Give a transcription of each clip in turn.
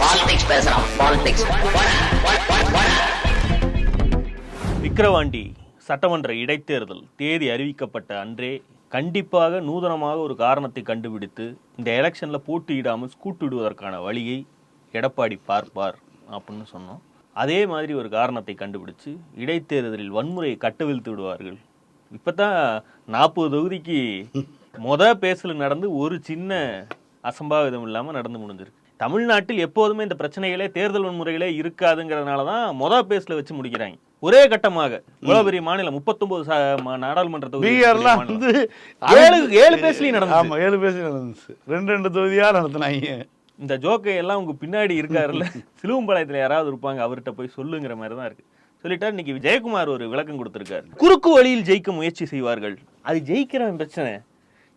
Politics பேசுறான் politics Vikravandi சட்டமன்ற இடைத்தேர்தல் தேதி அறிவிக்கப்பட்ட அன்றே கண்டிப்பாக நூதனமாக ஒரு காரணத்தை கண்டுபிடித்து இந்த எலெக்ஷனில் போட்டியிடாமல் ஸ்கூட்டிடுவதற்கான வழியை எடப்பாடி பார்ப்பார் அப்படின்னு சொன்னோம். அதே மாதிரி ஒரு காரணத்தை கண்டுபிடிச்சு இடைத்தேர்தலில் வன்முறையை கட்டவிழ்த்து விடுவார்கள். இப்பதான் நாற்பது தொகுதிக்கு மொதல் பேசல் நடந்து ஒரு சின்ன அசம்பாவிதம் இல்லாமல் நடந்து முடிஞ்சிருக்கு. தமிழ்நாட்டில் எப்போதுமே இந்த பிரச்சனைகளே தேர்தல் வன்முறைகளே இருக்காதுங்கிறதுனால தான் மொத பேஸ்ல வச்சு முடிக்கிறாங்க. ஒரே கட்டமாக இவ்வளவு பெரிய மாநிலம் முப்பத்தொன்பது நாடாளுமன்ற பீகார்லாம் வந்து. ஏழு ஏழு பேஸ்லயும் நடந்துச்சு. ஆமா ஏழு பேசி நடந்துச்சு. ரெண்டு ரெண்டு தொகுதியா நடத்தினாங்க. இந்த ஜோக்கை எல்லாம் உங்க பின்னாடி இருக்காருல்ல. சிலுவம்பாளையத்துல யாராவது இருப்பாங்க அவர்கிட்ட போய் சொல்லுங்கிற மாதிரி தான் இருக்கு. சொல்லிட்டாரு இன்னைக்கு ஜெயக்குமார் ஒரு விளக்கம் கொடுத்திருக்காரு. குறுக்கு வழியில் ஜெயிக்க முயற்சி செய்வார்கள். அது ஜெயிக்கிறவன் பிரச்சனை.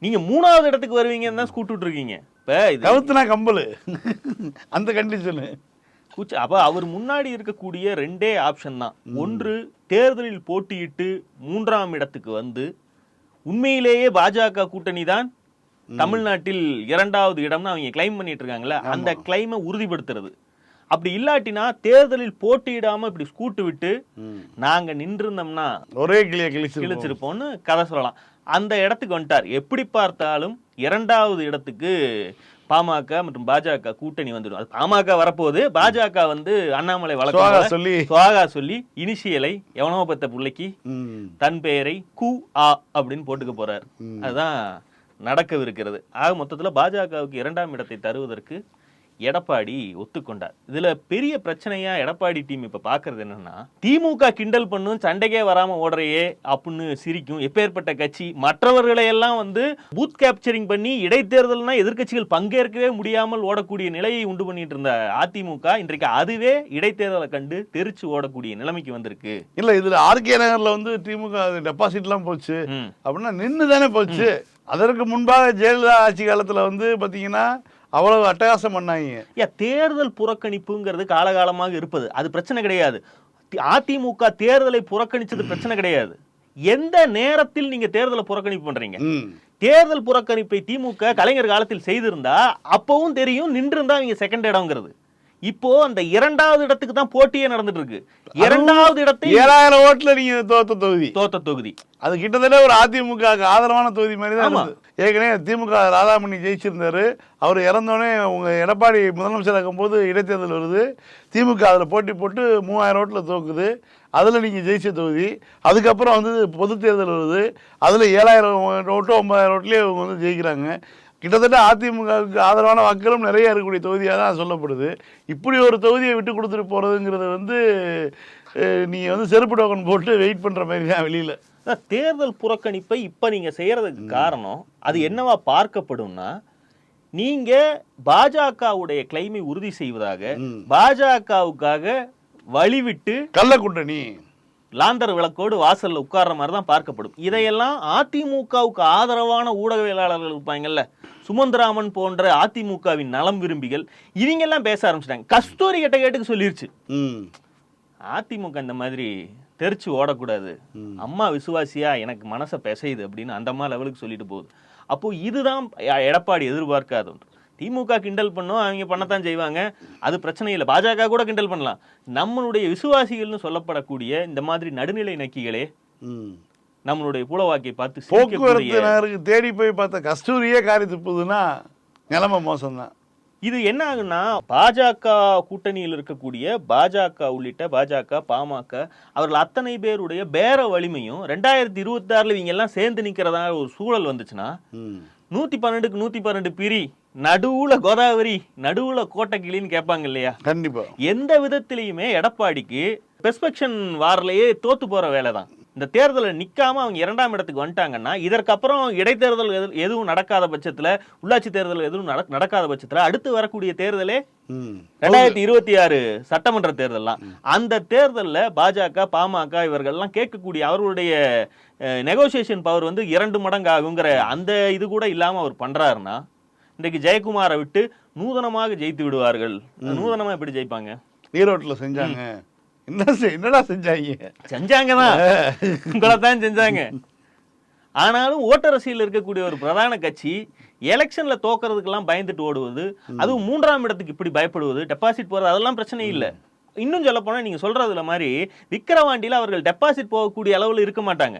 நீங்க மூணாவது இடத்துக்கு வருவீங்கன்னு தான் ஸ்கூட்டு இருக்கீங்க இப்ப இது கவுத்துனா கம்பல் அந்த கண்டிஷனு கூச்ச அப்ப அவர் முன்னாடி இருக்கக்கூடிய ரெண்டே ஆப்ஷன் தான். ஒன்று தேர்தலில் போட்டியிட்டு மூன்றாம் இடத்துக்கு வந்து உண்மையிலேயே பாஜக கூட்டணி தான் தமிழ்நாட்டில் இரண்டாவது இடம்னு அவங்க கிளைம் பண்ணிட்டு இருக்காங்கல்ல அந்த கிளைமை உறுதிப்படுத்துறது. அப்படி இல்லாட்டினா தேர்தலில் போட்டியிடாம இப்படி ஸ்கூட்டு விட்டு நாங்க நின்றிருந்தோம்னா ஒரே கிளிய கிழிச்சு கிழிச்சிருப்போம்னு கதை சொல்லலாம். அந்த இடத்துக்கு வந்துட்டார். எப்படி பார்த்தாலும் இரண்டாவது இடத்துக்கு பாமக மற்றும் பாஜக கூட்டணி வந்துடும். அது பாமக வரப்போகுது. பாஜக வந்து அண்ணாமலை வழக்கம் சொல்லி. சுவாகா சொல்லி இனிஷியலை எவனோ பத்த பிள்ளைக்கு. தன் பெயரை கு ஆ அப்படின்னு போட்டுக்க போறாரு. அதுதான் நடக்கவிருக்கிறது. ஆக மொத்தத்துல பாஜகவுக்கு இரண்டாம் இடத்தை தருவதற்கு எடப்பாடி ஒத்துக்கொண்டார். இதுல பெரிய பிரச்சனையா எடப்பாடி டீம் இப்ப பாக்குறது என்னன்னா திமுக கிண்டல் பண்ணும் சண்டைக்கே வராம ஓடுறையே அப்படின்னு சிரிக்கும். எப்பேற்பட்ட கட்சி மற்றவர்களை எல்லாம் வந்து பூத் கேப்சரிங் பண்ணி இடைத்தேர்தல்னா எதிர்க்கட்சிகள் பங்கேற்கவே முடியாமல் ஓடக்கூடிய நிலையை உண்டு பண்ணிட்டு இருந்த அதிமுக இன்றைக்கு அதுவே இடைத்தேர்தலை கண்டு தெரிச்சு ஓடக்கூடிய நிலைமைக்கு வந்திருக்கு. இல்ல இதுல ஆர்கே நகர்ல வந்து திமுக டெபாசிட் எல்லாம் போச்சு. அப்படின்னா நின்று தானே போச்சு அதற்கு முன்பாக ஜெயலலிதா ஆட்சி காலத்துல வந்து பாத்தீங்கன்னா அவ்வளவு அட்டகாசம் பண்ணாங்க. ஏன் தேர்தல் புறக்கணிப்புங்கிறது காலகாலமாக இருப்பது. அது பிரச்சனை கிடையாது. அதிமுக தேர்தலை புறக்கணிச்சது பிரச்சனை கிடையாது. எந்த நேரத்தில் நீங்க தேர்தலை புறக்கணிப்பு பண்றீங்க. தேர்தல் புறக்கணிப்பை திமுக கலைஞர் காலத்தில் செய்திருந்தா அப்பவும் தெரியும் நின்றிருந்தா இங்க செகண்ட் இடம்ங்கிறது. இப்போ அந்த இரண்டாவது இடத்துக்கு தான் போட்டியே நடந்துட்டு இருக்கு இரண்டாவது இடத்தை ஏழாயிரம் ஓட்டுல நீங்க தோத்த தொகுதி. தோத்த தொகுதி. அது கிட்டத்தட்ட ஒரு அதிமுக ஆதரவான தொகுதி மாதிரி தான் ஏற்கனவே திமுக ராதாமணி ஜெயிச்சிருந்தாரு. அவர் இறந்தோடனே உங்க எடப்பாடி முதலமைச்சர் இருக்கும்போது இடைத்தேர்தல் வருது. திமுக அதில் போட்டி போட்டு மூவாயிரம் ஓட்டில் தோக்குது. அதில் நீங்கள் ஜெயிச்ச தொகுதி. அதுக்கப்புறம் வந்து பொது தேர்தல் வருது. அதில் ஏழாயிரம் ஓட்டு ஒன்பதாயிரம் ஓட்டுலேயே இவங்க வந்து ஜெயிக்கிறாங்க. கிட்டத்தட்ட அதிமுகவுக்கு ஆதரவான வாக்குகளும் நிறைய இருக்கக்கூடிய தொகுதியாக தான் சொல்லப்படுது. இப்படி ஒரு தொகுதியை விட்டு கொடுத்துட்டு போகிறதுங்கிறது வந்து நீங்கள் வந்து செருப்பு டோக்கன் போட்டு வெயிட் பண்ணுற மாதிரி தான் வெளியில். தேர்தல் புறக்கணிப்பை இப்ப நீங்க செய்யறதுக்கு காரணம் அது என்னவா பார்க்கப்படும்னா நீங்க பாஜகவுடைய கிளைமை உறுதி செய்வதாக. பாஜகவுக்காக வழிவிட்டு கள்ளக்கூட்டணி லாந்தர் விளக்கோடு வாசல்ல உட்கார்ற மாதிரி தான் பார்க்கப்படும். இதையெல்லாம் அதிமுகவுக்கு ஆதரவான ஊடகவியலாளர்கள் இருப்பாங்கல்ல சுமந்திராமன் போன்ற அதிமுகவின் நலம் விரும்பிகள் இவங்க எல்லாம் பேச ஆரம்பிச்சிட்டாங்க. கஸ்தூரி கிட்ட கேட்டுக்கு சொல்லிருச்சு. அதிமுக இந்த மாதிரி தெரிச்சு ஓடக்கூடாது. அம்மா விசுவாசியா எனக்கு மனசை பிசையுது அப்படின்னு அந்த அம்மா லெவலுக்கு சொல்லிட்டு போகுது. அப்போ இதுதான் எடப்பாடி எதிர்பார்க்காத ஒன்று திமுக கிண்டல் பண்ணும் அவங்க பண்ணத்தான் செய்வாங்க. அது பிரச்சனை இல்லை. பாஜக கூட கிண்டல் பண்ணலாம். நம்மளுடைய விசுவாசிகள்னு சொல்லப்படக்கூடிய இந்த மாதிரி நடுநிலை நக்கிகளே நம்மளுடைய புலவாக்கை பார்த்து போக்குவரத்து தேடி போய் பார்த்த கஸ்தூரியே காரி துப்புதுன்னா நிலைமை மோசம்தான். இது என்ன ஆகுன்னா பாஜக கூட்டணியில் இருக்கக்கூடிய பாஜக உள்ளிட்ட பாஜக பாமக அவர்கள் அத்தனை பேருடைய பேர வலிமையும் ரெண்டாயிரத்தி இருபத்தி ஆறுல இவங்க எல்லாம் சேர்ந்து நிக்கிறதா ஒரு சூழல் வந்துச்சுன்னா நூத்தி பன்னெண்டுக்கு நூத்தி பன்னெண்டு பிரி நடுவுல கோதாவரி நடுவுல கோட்டக்கிளின்னு கேட்பாங்க இல்லையா? கண்டிப்பா. எந்த விதத்திலையுமே எடப்பாடிக்கு பெர்ஸ்பெக்ஷன் வாரிலேயே தோத்து போற வேலை தான். இந்த தேர்தலை நிக்காம அவங்க இரண்டாம் இடத்துக்கு வந்துட்டாங்கன்னா இதற்கப்புறம் இடைத்தேர்தல் எது- எதுவும் நடக்காத பட்சத்துல உள்ளாட்சி தேர்தல் எதுவும் நடக்- நடக்காத பட்சத்துல அடுத்து வரக்கூடிய தேர்தலே ரெண்டாயிரத்தி இருபத்தி ஆறு சட்டமன்ற தேர்தல்லாம். அந்த தேர்தல்ல பாஜக பாமக இவர்கள்லாம் கேட்கக்கூடிய அவர்களுடைய நெகோசியேஷன் பவர் வந்து இரண்டு மடங்கு ஆகுங்கிற அந்த இது கூட இல்லாம அவர் பண்றாருன்னா இன்றைக்கு ஜெயக்குமாரை விட்டு நூதனமாக ஜெயித்து விடுவார்கள். நூதனமா எப்படி ஜெயிப்பாங்க? ஈரோட்டில் செஞ்சாங்க. என்ன என்னடா செஞ்சாங்க? செஞ்சாங்க தான் உங்களை தான் செஞ்சாங்க. ஆனாலும் ஓட்டரசியில் இருக்கக்கூடிய ஒரு பிரதான கட்சி எலெக்ஷன்ல தோக்கறதுக்கெல்லாம் பயந்துட்டு ஓடுவது அதுவும் மூன்றாம் இடத்துக்கு இப்படி பயப்படுவது டெபாசிட் போறது அதெல்லாம் பிரச்சனை இல்லை. இன்னும் சொல்ல போனா நீங்க சொல்றதுல மாதிரி விக்கிரவாண்டியில அவர்கள் டெபாசிட் போகக்கூடிய அளவுல இருக்க மாட்டாங்க.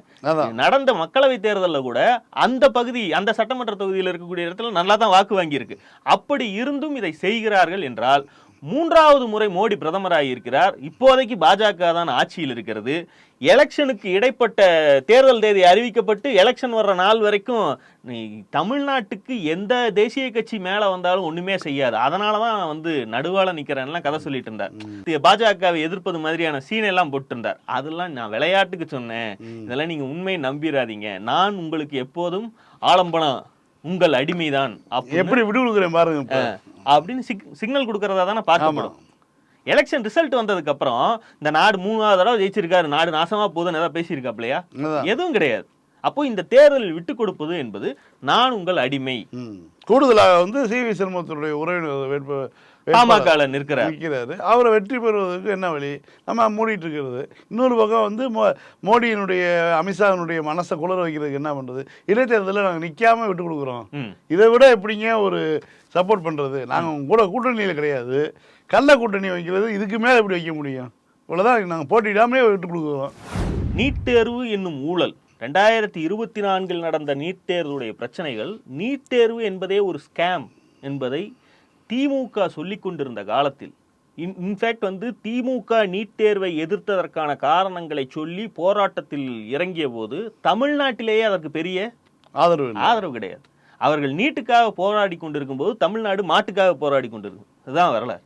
நடந்த மக்களவை தேர்தல்ல கூட அந்த பகுதி அந்த சட்டமன்ற தொகுதியில் இருக்கக்கூடிய இடத்துல நல்லா தான் வாக்கு வாங்கியிருக்கு. அப்படி இருந்தும் இதை செய்கிறார்கள் என்றால் மூன்றாவது முறை மோடி பிரதமராகி இருக்கிறார் இப்போதைக்கு பாஜக தான் ஆட்சியில் இருக்கிறது. எலெக்ஷனுக்கு இடைப்பட்ட தேர்தல் தேதி அறிவிக்கப்பட்டு எலெக்ஷன் வர்ற நாள் வரைக்கும் தமிழ்நாட்டுக்கு எந்த தேசிய கட்சி மேல வந்தாலும் ஒண்ணுமே செய்யாது. அதனால தான் வந்து நடுவால நிக்கிறேன்லாம் கதை சொல்லிட்டு இருந்தார். பாஜகவை எதிர்ப்பது மாதிரியான சீன் எல்லாம் போட்டு இருந்தார் அதெல்லாம் நான் விளையாட்டுக்கு சொன்னேன். இதெல்லாம் நீங்க உண்மையை நம்பிராதீங்க. நான் உங்களுக்கு எப்போதும் ஆலம்பனம் உங்கள் அடிமைதான் எப்படி விடு கொடுக்குறேன் பாருங்க. அப்படின்னு சிக்- சிக்னல் கொடுக்கறதா தானே பார்க்கப்படும். எலெக்ஷன் ரிசல்ட் வந்ததுக்கு அப்புறம் இந்த நாடு மூணாவது தடவை ஜெயிச்சிருக்காரு நாடு நாசமா போகுதுன்னு ஏதாவது பேசியிருக்காப்லையா. எதுவும் கிடையாது. அப்போ இந்த தேர்தலில் விட்டு கொடுப்பது என்பது நான் உங்கள் அடிமை. கூடுதலாக வந்து சி வி சண்முகத்தினுடைய உறவினர் வேட்பு பாமக நிற்கிறார். நிற்கிறாரு. அவரை வெற்றி பெறுவதற்கு என்ன வழி? நம்ம மூடிட்டு இருக்கிறது இன்னொரு பக்கம் வந்து மோ மோடியினுடைய அமித்ஷாவினுடைய மனசை குளிர வைக்கிறதுக்கு என்ன பண்ணுறது இடைத்தேர்தலில் நாங்கள் நிற்காம விட்டு கொடுக்குறோம். இதை விட எப்படிங்க ஒரு சப்போர்ட் பண்ணுறது நாங்கள் கூட கூட்டணியில் கிடையாது. கள்ள கூட்டணி வைக்கிறது இதுக்கு மேலே எப்படி வைக்க முடியும்? இவ்வளோதான் நாங்கள் போட்டியிடாமலே விட்டு கொடுக்குறோம். நீட் தேர்வு என்னும் ஊழல். ரெண்டாயிரத்தி இருபத்தி நான்கில் நடந்த நீட் தேர்வுடைய பிரச்சனைகள் நீட் தேர்வு என்பதே ஒரு ஸ்கேம் என்பதை திமுக சொல்லிக் கொண்டிருந்த காலத்தில் இன்ஃபேக்ட் வந்து திமுக நீட் தேர்வை எதிர்த்ததற்கான காரணங்களை சொல்லி போராட்டத்தில் இறங்கிய போது தமிழ்நாட்டிலேயே அதற்கு பெரிய ஆதரவு. ஆதரவு கிடையாது. அவர்கள் நீட்டுக்காக போராடி கொண்டிருக்கும் போது தமிழ்நாடு மாட்டுக்காக போராடி கொண்டிருக்கும். இதுதான் வரலாறு.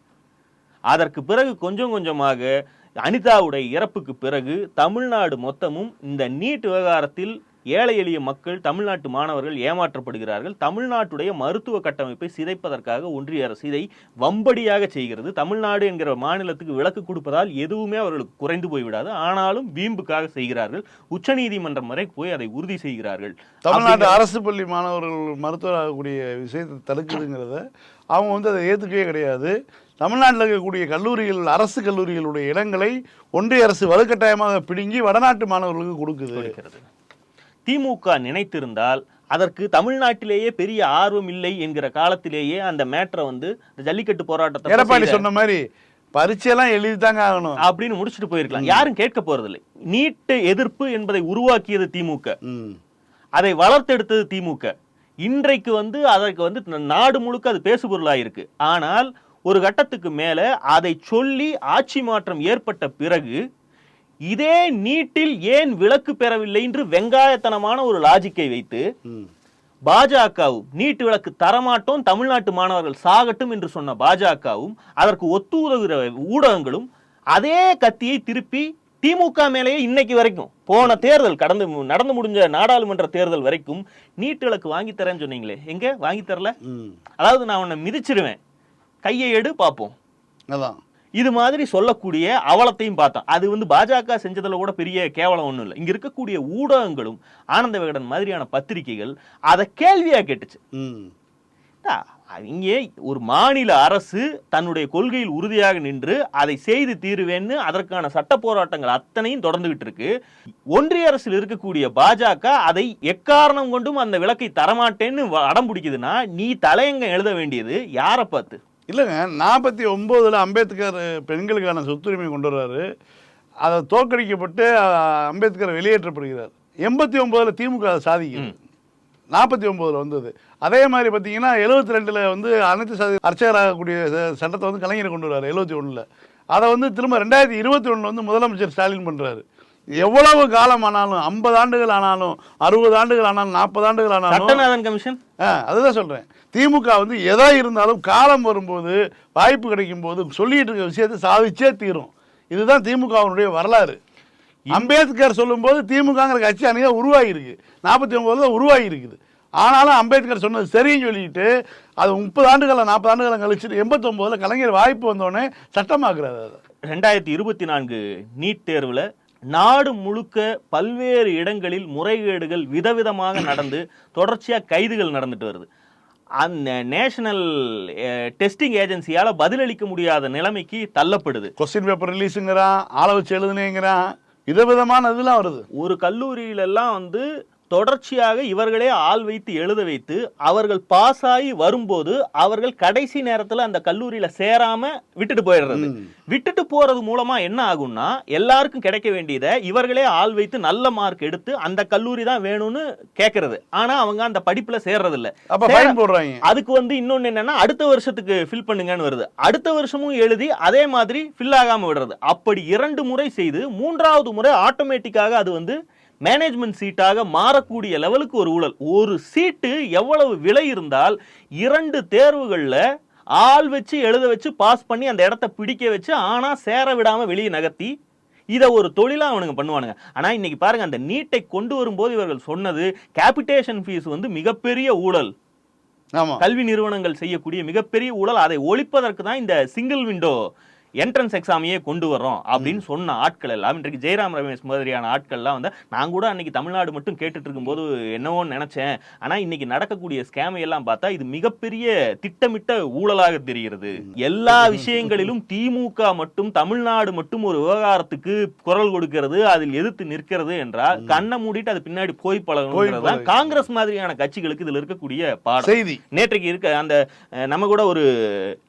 அதற்கு பிறகு கொஞ்சம் கொஞ்சமாக அனிதாவுடைய இறப்புக்கு பிறகு தமிழ்நாடு மொத்தமும் இந்த நீட் விவகாரத்தில் ஏழை எளிய மக்கள் தமிழ்நாட்டு மாணவர்கள் ஏமாற்றப்படுகிறார்கள். தமிழ்நாட்டுடைய மருத்துவ கட்டமைப்பை சிதைப்பதற்காக ஒன்றிய அரசு இதை வம்படியாக செய்கிறது. தமிழ்நாடு என்கிற மாநிலத்துக்கு விலக்கு கொடுப்பதால் எதுவுமே அவர்களுக்கு குறைந்து போய்விடாது. ஆனாலும் வீம்புக்காக செய்கிறார்கள். உச்சநீதிமன்றம் வரை போய் அதை உறுதி செய்கிறார்கள். தமிழ்நாட்டு அரசு பள்ளி மாணவர்கள் மருத்துவர் ஆகக்கூடிய விஷயத்தை தடுக்குதுங்கிறத அவங்க வந்து அதை ஏற்றுக்கவே கிடையாது. தமிழ்நாட்டில் இருக்கக்கூடிய கல்லூரிகள் அரசு கல்லூரிகளுடைய இடங்களை ஒன்றிய அரசு வலுக்கட்டாயமாக பிடுங்கி வடநாட்டு மாணவர்களுக்கு கொடுக்குது. திமுக நினைத்திருந்தால் அதற்கு தமிழ்நாட்டிலேயே பெரிய ஆர்வம் இல்லை என்கிற காலத்திலேயே அந்த மேட்டரை வந்து இந்த ஜல்லிக்கட்டு போராட்டத்தை எடப்பாடி சொன்ன மாதிரி பரீட்சையெல்லாம் எழுதி தாங்க ஆகணும். அப்படின்னு முடிச்சுட்டு போயிருக்கலாம். யாரும் கேட்க போறதில்லை. நீட்டு எதிர்ப்பு என்பதை உருவாக்கியது திமுக. அதை வளர்த்தெடுத்தது திமுக. இன்றைக்கு வந்து அதற்கு வந்து நாடு முழுக்க அது பேசுபொருளாக இருக்கு ஆனால் ஒரு கட்டத்துக்கு மேல அதை சொல்லி ஆட்சி மாற்றம் ஏற்பட்ட பிறகு இதே நீட்டில் ஏன் விலக்கு பெறவில்லை என்று வெங்காயத்தனமான ஒரு லாஜிக்கை வைத்து. பாஜகவும் நீட்டு விலக்கு தரமாட்டோம் தமிழ்நாட்டு மாணவர்கள் சாகட்டும் என்று சொன்ன பாஜகவும் அதற்கு ஒத்து உதவுகிற ஊடகங்களும் அதே கத்தியை திருப்பி திமுக மேலேயே இன்னைக்கு வரைக்கும் போன தேர்தல் கடந்து நடந்து முடிஞ்ச நாடாளுமன்ற தேர்தல் வரைக்கும் நீட்டு விலக்கு வாங்கி தரேன்னு சொன்னீங்களே எங்க? வாங்கி தரல. அதாவது நான் உன்னை மிதிச்சிருவேன். கையை எடு பார்ப்போம். அதான். இது மாதிரி சொல்லக்கூடிய அவலத்தையும் பார்த்தோம். அது வந்து பாஜக செஞ்சதுல கூட பெரிய கேவலம் ஒண்ணும் இல்லை. இங்க இருக்கக்கூடிய ஊடகங்களும் ஆனந்த விகடன் மாதிரியான பத்திரிகைகள் அதை கேள்வியா கேட்டுச்சு. இங்கே ஒரு மாநில அரசு தன்னுடைய கொள்கையில் உறுதியாக நின்று அதை செய்து தீருவேன்னு அதற்கான சட்ட போராட்டங்கள் அத்தனையும் தொடர்ந்துகிட்டு இருக்கு. ஒன்றிய அரசில் இருக்கக்கூடிய பாஜக அதை எக்காரணம் கொண்டும் அந்த விளக்கை தரமாட்டேன்னு அடம் பிடிக்குதுன்னா நீ தலையங்க எழுத வேண்டியது யாரை பார்த்து? இல்லைங்க நாற்பத்தி ஒம்போதில் அம்பேத்கர் பெண்களுக்கான சொத்துரிமை கொண்டு வர்றாரு அதை தோற்கடிக்கப்பட்டு அம்பேத்கர் வெளியேற்றப்படுகிறார். எண்பத்தி ஒம்போதில் திமுக அதை சாதிக்குது. நாற்பத்தி ஒம்போதில் வந்தது. அதே மாதிரி பார்த்தீங்கன்னா எழுபத்தி ரெண்டில் வந்து அனைத்து சாதி அர்ச்சகராகக்கூடிய சட்டத்தை வந்து கலைஞர் கொண்டு வர்றாரு எழுபத்தி ஒன்றில் அதை வந்து திரும்ப ரெண்டாயிரத்தி இருபத்தி ஒன்றில் வந்து முதலமைச்சர் ஸ்டாலின் பண்ணுறாரு எவ்வளவு காலம் ஆனாலும் ஐம்பது ஆண்டுகள் ஆனாலும் அறுபது ஆண்டுகள் ஆனாலும் நாற்பது ஆண்டுகள் ஆனாலும் சட்டநாதன் கமிஷன்? அதுதான் சொல்கிறேன் திமுக வந்து எதா இருந்தாலும் காலம் வரும்போது வாய்ப்பு கிடைக்கும் போது சொல்லிட்டு இருக்க விஷயத்தை சாதிச்சே தீரும். இதுதான் திமுகவினுடைய வரலாறு. அம்பேத்கர் சொல்லும்போது திமுகங்கிற கட்சி அன்றைக்கி உருவாகியிருக்கு. நாற்பத்தி ஒம்போதில் உருவாகி இருக்குது ஆனாலும் அம்பேத்கர் சொன்னது சரின்னு சொல்லிட்டு அது முப்பது ஆண்டுகள் நாற்பது ஆண்டுகள் கழிச்சு எண்பத்தொம்போதில் கலைஞர் வாய்ப்பு வந்தோடனே சட்டமாக்குறாரு ரெண்டாயிரத்தி இருபத்தி நான்கு நீட் தேர்வுல நாடு முழுக்க பல்வேறு இடங்களில் முறைகேடுகள் விதவிதமாக நடந்து தொடர்ச்சியா கைதுகள் நடந்துட்டு வருது. அந்த நேஷனல் டெஸ்டிங் ஏஜென்சியால பதிலளிக்க முடியாத நிலைமைக்கு தள்ளப்படுது. கொஸ்டின் பேப்பர் ரிலீஸுங்கிறான் ஆளை வச்சு எழுதுனேங்கிறான் விதவிதமான இதெல்லாம் வருது. ஒரு கல்லூரியில எல்லாம் வந்து தொடர்ச்சியாக இவர்களே ஆள் வைத்து எழுத வைத்து அவர்கள் பாஸ் ஆகி வரும்போது அவர்கள் கடைசி நேரத்துல அந்த கல்லூரியில சேராம விட்டுட்டு போயிடுறது. விட்டுட்டு போறது மூலமா என்ன ஆகும்னா எல்லாருக்கும் கிடைக்க வேண்டியதை இவர்களே ஆள் வைத்து நல்ல மார்க் எடுத்து அந்த கல்லூரி தான் வேணும்னு கேட்கறது ஆனா அவங்க அந்த படிப்புல சேர்றது இல்ல அதுக்கு வந்து இன்னொன்னு என்னன்னா அடுத்த வருஷத்துக்கு ஃபில் பண்ணுங்கன்னு வருது. அடுத்த வருஷமும் எழுதி அதே மாதிரி ஃபில் ஆகாம விடுறது. அப்படி இரண்டு முறை செய்து மூன்றாவது முறை ஆட்டோமேட்டிக்காக அது வந்து மேனேஜ்மெண்ட் சீட்டாக மாறக்கூடிய லெவலுக்கு ஒரு ஊழல். ஒரு சீட்டு எவ்வளவு விலை இருந்தால் இரண்டு தேர்வுகள்ல ஆள் வச்சு எழுத வச்சு பாஸ் பண்ணி அந்த இடத்த பிடிக்க வச்சு ஆனா சேர விடாம வெளியே நகர்த்தி இதை ஒரு தொழிலா அவனுங்க பண்ணுவானுங்க. ஆனா இன்னைக்கு பாருங்க அந்த நீட்டை கொண்டு வரும்போது இவர்கள் சொன்னது கேபிட்டேஷன் ஃபீஸ் வந்து மிகப்பெரிய ஊழல். கல்வி நிறுவனங்கள் செய்யக்கூடிய மிகப்பெரிய ஊழல். அதை ஒழிப்பதற்கு தான் இந்த சிங்கிள் விண்டோ என்ட்ரன்ஸ் எக்ஸாமையே கொண்டு வர்றோம் அப்படின்னு சொன்ன ஆட்கள் எல்லாம் இன்றைக்கு ஜெயராம் ரமேஷ் மாதிரியான ஆட்கள்லாம் வந்து நான் கூட அன்னைக்கு தமிழ்நாடு மட்டும் கேட்டுட்டு இருக்கும்போது என்னவோன்னு நினைச்சேன். ஆனா இன்னைக்கு நடக்கக்கூடிய ஸ்கேமை எல்லாம் பார்த்தா இது மிகப்பெரிய திட்டமிட்ட ஊழலாக தெரிகிறது. எல்லா விஷயங்களிலும் திமுக மட்டும் தமிழ்நாடு மட்டும் ஒரு விவகாரத்துக்கு குரல் கொடுக்கிறது அதில் எதிர்த்து நிற்கிறது என்றால் கண்ணை மூடிட்டு அது பின்னாடி போய் பழகணுங்கிறது தான் பழகு. காங்கிரஸ் மாதிரியான கட்சிகளுக்கு இதுல இருக்கக்கூடிய பாடம். நேற்றைக்கு இருக்க அந்த நம்ம கூட ஒரு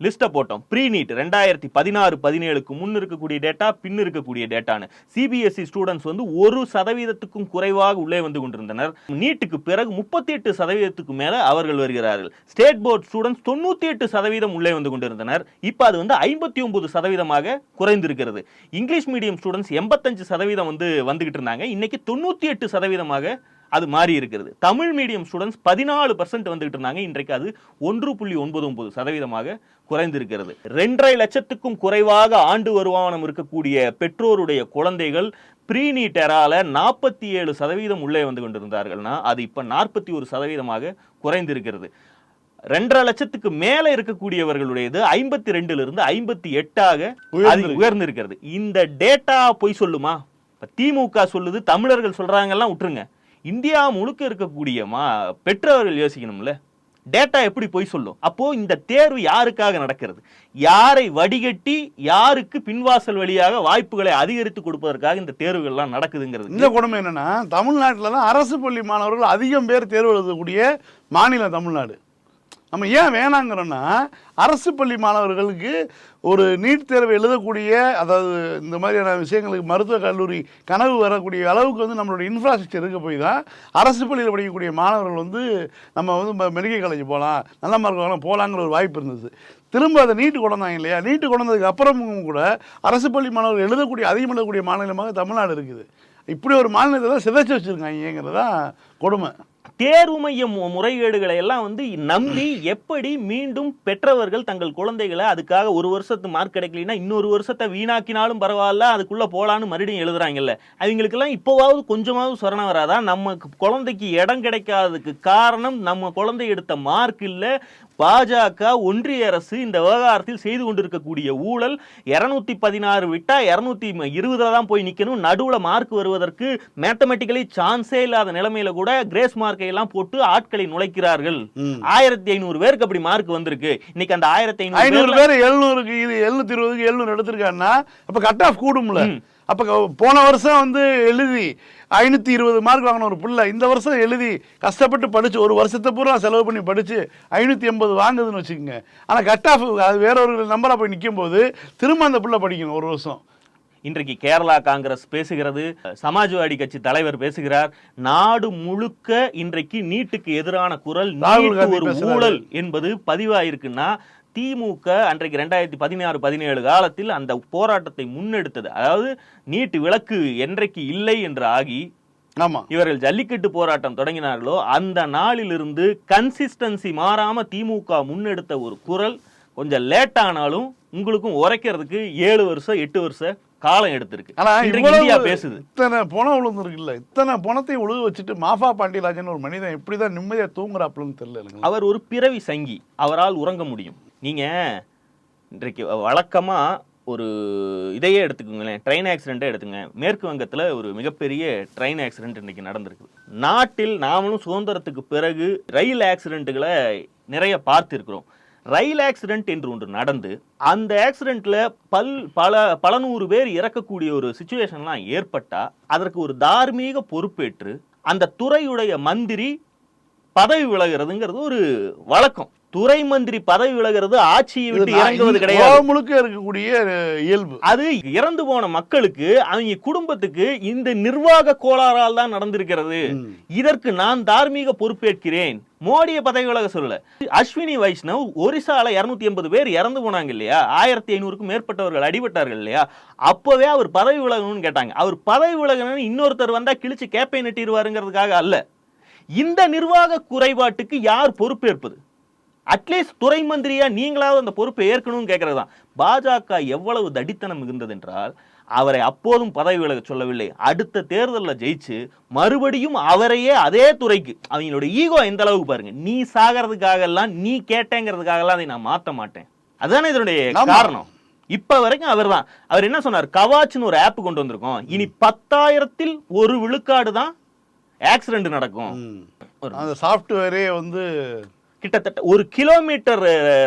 லிஸ்ட்டை போட்டோம். ப்ரீ நீட் ரெண்டாயிரத்தி பதினாறு பதினேழுக்கு முன் இருக்கக்கூடிய டேட்டா பின் இருக்கக்கூடிய டேட்டான்னு சிபிஎஸ்இ ஸ்டூடெண்ட்ஸ் வந்து ஒரு சதவீதத்துக்கும் குறைவாக உள்ளே வந்து கொண்டிருந்தனர். நீட்டுக்கு பிறகு முப்பத்தி எட்டு சதவீதத்துக்கு மேலே அவர்கள் வருகிறார்கள். ஸ்டேட் போர்ட் ஸ்டூடெண்ட்ஸ் தொண்ணூத்தி எட்டு சதவீதம் உள்ளே வந்து கொண்டிருந்தனர். இப்போ அது வந்து ஐம்பத்தி ஒன்பது சதவீதமாக குறைந்திருக்கிறது. இங்கிலீஷ் மீடியம் ஸ்டூடெண்ட்ஸ் எண்பத்தஞ்சு சதவீதம் வந்து வந்துகிட்டு இருந்தாங்க. இன்னைக்கு தொண்ணூத்தி எட்டு சதவீதமாக அது மாறி இருக்கிறது. தமிழ் மீடியம் ஸ்டூடெண்ட்ஸ் பதினாலு பர்சன்ட் வந்துகிட்டு இருந்தாங்க. இன்றைக்கு அது ஒன்று புள்ளி ஒன்பது ஒன்பது சதவீதமாக குறைந்திருக்கிறது. ரெண்டரை லட்சத்துக்கும் குறைவாக ஆண்டு வருமானம் இருக்கக்கூடிய பெற்றோருடைய குழந்தைகள் ப்ரீ நீட் எரால நாற்பத்தி ஏழு சதவீதம் உள்ளே வந்து கொண்டிருந்தார்கள்னா அது இப்போ நாற்பத்தி ஒரு சதவீதமாக குறைந்திருக்கிறது. ரெண்டரை லட்சத்துக்கு மேல இருக்கக்கூடியவர்களுடையது ஐம்பத்தி ரெண்டுல இருந்து ஐம்பத்தி எட்டாக. உயர்ந்திருக்கிறது. இந்த டேட்டா பொய் சொல்லுமா? இப்ப திமுக சொல்லுது தமிழர்கள் சொல்றாங்கலாம் விட்டுருங்க. இந்தியா முழுக்க இருக்கக்கூடிய மா பெற்றவர்கள் யோசிக்கணும்ல? டேட்டா எப்படி பொய் சொல்லும்? அப்போ இந்த தேர்வு யாருக்காக நடக்கிறது? யாரை வடிகட்டி யாருக்கு பின்வாசல் வழியாக வாய்ப்புகளை அதிகரித்து கொடுப்பதற்காக இந்த தேர்வுகள்லாம் நடக்குதுங்கிறது? இந்த குடும்பம் என்னன்னா தமிழ்நாட்டில் தான் அரசு பள்ளி மாணவர்கள் அதிகம் பேர் தேர்வு எழுதக்கூடிய மாநிலம் தமிழ்நாடு. நம்ம ஏன் வேணாங்கிறோன்னா அரசு பள்ளி மாணவர்களுக்கு ஒரு நீட் தேர்வு எழுதக்கூடிய அதாவது இந்த மாதிரியான விஷயங்களுக்கு மருத்துவக் கல்லூரி கனவு வரக்கூடிய அளவுக்கு வந்து நம்மளோட இன்ஃப்ராஸ்ட்ரக்சர் இருக்க போய் தான் அரசு பள்ளியில் படிக்கக்கூடிய மாணவர்கள் வந்து நம்ம வந்து மெடிக்கல் காலேஜ் போகலாம் நல்ல மார்க் வாங்கலாம் போகலாங்கிற ஒரு வாய்ப்பு இருந்தது. திரும்ப அதை நீட்டு கொண்டு வந்தாங்க இல்லையா? நீட்டு கொண்டு வந்ததுக்கு அப்புறமும் கூட அரசு பள்ளி மாணவர்கள் எழுதக்கூடிய அதிகம் எழுதக்கூடிய மாநிலமாக தமிழ்நாடு இருக்குது. இப்படி ஒரு மாநிலத்தை தான் சிதைச்சு வச்சுருக்காங்கிறது தான் கொடுமை. தேர்வு மைய மு- முறைகேடுகளை எல்லாம் வந்து நம்பி எப்படி மீண்டும் பெற்றவர்கள் தங்கள் குழந்தைகளை அதுக்காக ஒரு வருஷத்து மார்க் கிடைக்கலனா இன்னொரு வருஷத்தை வீணாக்கினாலும் பரவாயில்ல அதுக்குள்ள போலான்னு மறுபடியும் எழுதுறாங்கல்ல. அவங்களுக்கெல்லாம் இப்போவாவது கொஞ்சமாவது சொரண வராதா? நம்ம குழந்தைக்கு இடம் கிடைக்காததுக்கு காரணம் நம்ம குழந்தை எடுத்த மார்க் இல்லை பாஜக ஒன்றிய அரசு இந்த விவகாரத்தில் செய்து கொண்டிருக்கக்கூடிய ஊழல் இருநூத்தி பதினாறு விட்டா இருநூத்தி இருபதுல தான் போய் நிக்கணும். நடுவுல மார்க் வருவதற்கு மேத்தமெட்டிக்கலி சான்ஸே இல்லாத நிலைமையில கூட கிரேஸ் மார்க்கை எல்லாம் போட்டு ஆட்களை நுழைக்கிறார்கள். ஆயிரத்தி ஐநூறு பேருக்கு அப்படி மார்க் வந்திருக்கு. இன்னைக்கு அந்த ஆயிரத்தி ஐநூறு பேர் எழுநூறுக்கு எழுநூத்தி இருபதுக்கு எழுநூறு எடுத்திருக்காருன்னா அப்ப கட் ஆஃப் கூடும்ல. அப்ப போன வருஷம் வந்து எழுதி ஐநூத்தி இருபது மார்க் வாங்கின ஒரு புள்ள. இந்த வருஷம் எழுதி கஷ்டப்பட்டு படிச்சு ஒரு வருஷத்தை பூரா செலவு பண்ணி படிச்சு ஐநூத்தி எண்பது வாங்குதுன்னு வச்சுக்கோங்க. ஆனா கட் ஆஃப் அது வேற ஒரு நம்பரா போய் நிற்கும் போது திரும்ப அந்த புள்ள படிக்கணும் ஒரு வருஷம். இன்றைக்கு கேரளா காங்கிரஸ் பேசுகிறது சமாஜ்வாடி கட்சி தலைவர் பேசுகிறார் நாடு முழுக்க இன்றைக்கு நீட்டுக்கு எதிரான குரல் ஒரு. ஊழல் என்பது பதிவாயிருக்குன்னா திமுக அன்றைக்கு ரெண்டாயிரத்தி பதினாறு பதினேழு காலத்தில் அந்த போராட்டத்தை முன்னெடுத்தது. அதாவது நீட் விளக்கு என்றைக்கு இல்லை என்று ஆகி ஆமா. இவர்கள் ஜல்லிக்கட்டு போராட்டம் தொடங்கினார்களோ அந்த நாளிலிருந்து கன்சிஸ்டன்சி மாறாம திமுக முன்னெடுத்த ஒரு குரல் கொஞ்சம் லேட் ஆனாலும் உங்களுக்கும் உரைக்கிறதுக்கு ஏழு வருஷம் எட்டு வருஷம் காலம் எடுத்திருக்கு. இன்றைக்கு இந்தியா பேசுது. இத்தனை பணம் விழுந்துருக்குல்ல இத்தனை பணத்தையும் உழுக வச்சுட்டு மாஃபா பாண்டியராஜன் ஒரு மனிதன் எப்படிதான் நிம்மதியா தூங்குறாப்புலன்னு தெரியல அவர் ஒரு பிறவி சங்கி. அவரால் உறங்க முடியும். நீங்க இன்றைக்கு வழக்கமா ஒரு இதையே எடுத்துக்கோங்களேன். ட்ரெயின் ஆக்சிடென்ட்டே எடுத்துங்க. மேற்கு வங்கத்தில் ஒரு மிகப்பெரிய ட்ரெயின் ஆக்சிடென்ட் இன்னைக்கு நடந்திருக்கு. நாட்டில் நாமளும் சுதந்திரத்துக்கு பிறகு ரயில் ஆக்சிடென்ட்டுகளை நிறைய பார்த்திருக்கிறோம். ரயில் ஆக்சிடென்ட் என்று ஒன்று நடந்து அந்த ஆக்சிடெண்ட்டில் பல் பல பல நூறு பேர் இறக்கக்கூடிய ஒரு சுச்சுவேஷன்லாம் ஏற்பட்டால் அதற்கு ஒரு தார்மீக பொறுப்பேற்று அந்த துறையுடைய மந்திரி பதவி விலகிறதுங்கிறது ஒரு வழக்கம். துறை மந்திரி பதவி விலகிறது ஆட்சியை விட்டு இறங்குவது கிடையாது. முழுக்க இருக்கக்கூடிய இயல்பு. அது இறந்து போன மக்களுக்கு அவங்க குடும்பத்துக்கு இந்த நிர்வாக கோளாறால் தான் நடந்திருக்கிறது. இதற்கு நான் தார்மீக பொறுப்பேற்கிறேன். மோடிய பதவி விலக சொல்லல. அஸ்வினி வைஷ்ணவ் ஒரிசால இருநூத்தி எண்பது பேர் இறந்து போனாங்க இல்லையா? ஆயிரத்தி ஐநூறுக்கும் மேற்பட்டவர்கள் அடிபட்டார்கள் இல்லையா? அப்பவே அவர் பதவி விலகணும்னு கேட்டாங்க. அவர் பதவி விலகணும்னு இன்னொருத்தர் வந்தா கிழிச்சு கேப்பை நட்டிடுவாருங்கிறதுக்காக அல்ல. இந்த நிர்வாக குறைபாட்டுக்கு யார் பொறுப்பேற்பது? அட்லீஸ்ட் துறை மந்திரியா நீங்களாவது அந்த பொறுப்பை ஏற்கணும்னு கேட்கறது தான் பாஜக எவ்வளவு தடித்தனம் மிகுந்தது என்றால் அவரை அப்போதும் பதவி விலக சொல்லவில்லை. அடுத்த தேர்தலில் ஜெயிச்சு மறுபடியும் அவரையே அதே துறைக்கு அவங்களோட ஈகோ எந்த அளவுக்கு பாருங்க நீ சாகிறதுக்காக எல்லாம் நீ கேட்டேங்கிறதுக்காக எல்லாம் அதை நான் மாத்த மாட்டேன். அதுதானே இதனுடைய. காரணம். இப்ப வரைக்கும் அவர்தான். அவர் என்ன சொன்னார்? கவாச்னு ஒரு ஆப் கொண்டு வந்திருக்கோம். இனி பத்தாயிரத்தில் ஒரு விழுக்காடு தான் ஆக்சிடென்ட் நடக்கும். அந்த சாஃப்ட்வேரே வந்து கிட்டத்தட்ட ஒரு கிலோமீட்டர்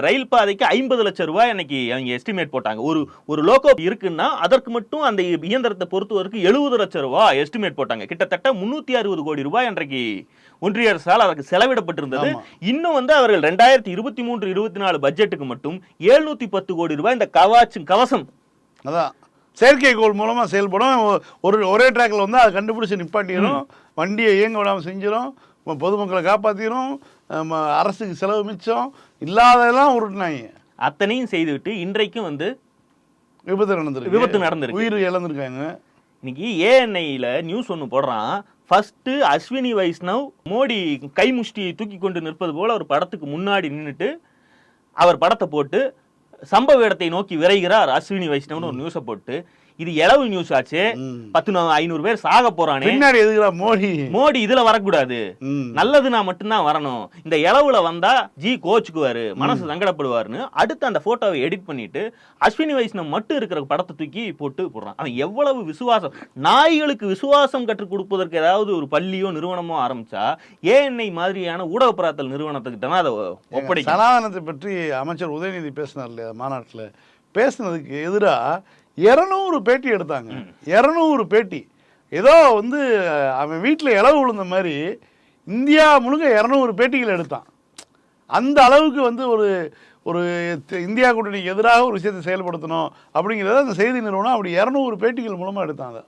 ரயில் பாதைக்கு ஐம்பது லட்சம் ரூபாய் அன்னைக்கு அவங்க எஸ்டிமேட் போட்டாங்க. ஒரு ஒரு லோகோ இருக்குன்னா அதற்கு மட்டும் அந்த இயந்திரத்தை பொறுத்தவரைக்கும் எழுபது லட்சம் ரூபாய் எஸ்டிமேட் போட்டாங்க. கிட்டத்தட்ட முன்னூத்தி அறுபது கோடி ரூபாய் அன்றைக்கு ஒன்றிய அரசால் அதற்கு செலவிடப்பட்டிருந்தது. இன்னும் வந்து அவர்கள் ரெண்டாயிரத்தி இருபத்தி மூன்று இருபத்தி நாலு பட்ஜெட்டுக்கு மட்டும் எழுநூத்தி பத்து கோடி ரூபாய் இந்த கவாச்சு கவசம். அதான். செயற்கைக்கோள் மூலமா செயல்படும். ஒரு ஒரே ட்ராக்ல வந்து அதை கண்டுபிடிச்சு நிப்பாட்டிடும் வண்டியை இயங்க விடாம செஞ்சிடும் பொதுமக்களை காப்பாத்திரும். ம, அரசுக்கு செலவு மிச்சம் இல்லாததெல்லாம் உருட்டுனாங்க. அத்தனையும் செய்துவிட்டு இன்றைக்கும் வந்து விபத்து நடந்திருக்கு. விபத்து நடந்திருக்கு. உயிர் இழந்திருக்காங்க. இன்னைக்கு ஏஎன்ஐல நியூஸ் ஒன்று போடுறான். ஃபர்ஸ்ட் அஸ்வினி வைஷ்ணவ் மோடி கைமுஷ்டியை தூக்கி கொண்டு நிற்பது போல ஒரு படத்துக்கு முன்னாடி நின்னுட்டு அவர் படத்தை போட்டு சம்பவ இடத்தை நோக்கி விரைகிறார் அஸ்வினி வைஷ்ணவ்னு ஒரு நியூஸை போட்டு. இது எளவு நியூஸ் ஆச்சு. பத்து ஐநூறு பேர் சாக போறானே. பின்னாடி மோடி? மோடி இதுல வரக்கூடாது. ம். நல்லதுனா மட்டும்தான் வரணும். இந்த இளவுல வந்தா ஜி கோச்சுக்குவாரு மனசு சங்கடப்படுவாருன்னு அடுத்து அந்த போட்டோவை எடிட் பண்ணிட்டு அஸ்வினி வைஷ்ணவ் மட்டும் இருக்கிற படத்தை தூக்கி போட்டு போடுறான். அவன் எவ்வளவு விசுவாசம்? நாய்களுக்கு விசுவாசம் கற்றுக் கொடுப்பதற்கு ஏதாவது ஒரு பள்ளியோ நிறுவனமோ ஆரம்பிச்சா ஏஎன்ஐ மாதிரியான ஊடக பராத்தல் நிறுவனத்துக்கிட்ட தான் அதை ஒப்படைக்கும் சனாதனத்தை பற்றி அமைச்சர் உதயநிதி பேசினார் இல்லையா மாநாட்டில்? பேசுனதுக்கு எதிராக இரநூறு பேட்டி எடுத்தாங்க. இரநூறு பேட்டி. ஏதோ வந்து அவன் வீட்டில் இளவு விழுந்த மாதிரி இந்தியா முழுக்க இரநூறு பேட்டிகள் எடுத்தான். அந்த அளவுக்கு வந்து ஒரு ஒரு இந்தியா கூட்டணிக்கு எதிராக ஒரு விஷயத்தை செயல்படுத்தணும் அப்படிங்கிறத அந்த செய்தி நிறுவனம் அப்படி இரநூறு பேட்டிகள் மூலமாக எடுத்தாங்க.